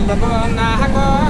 લગન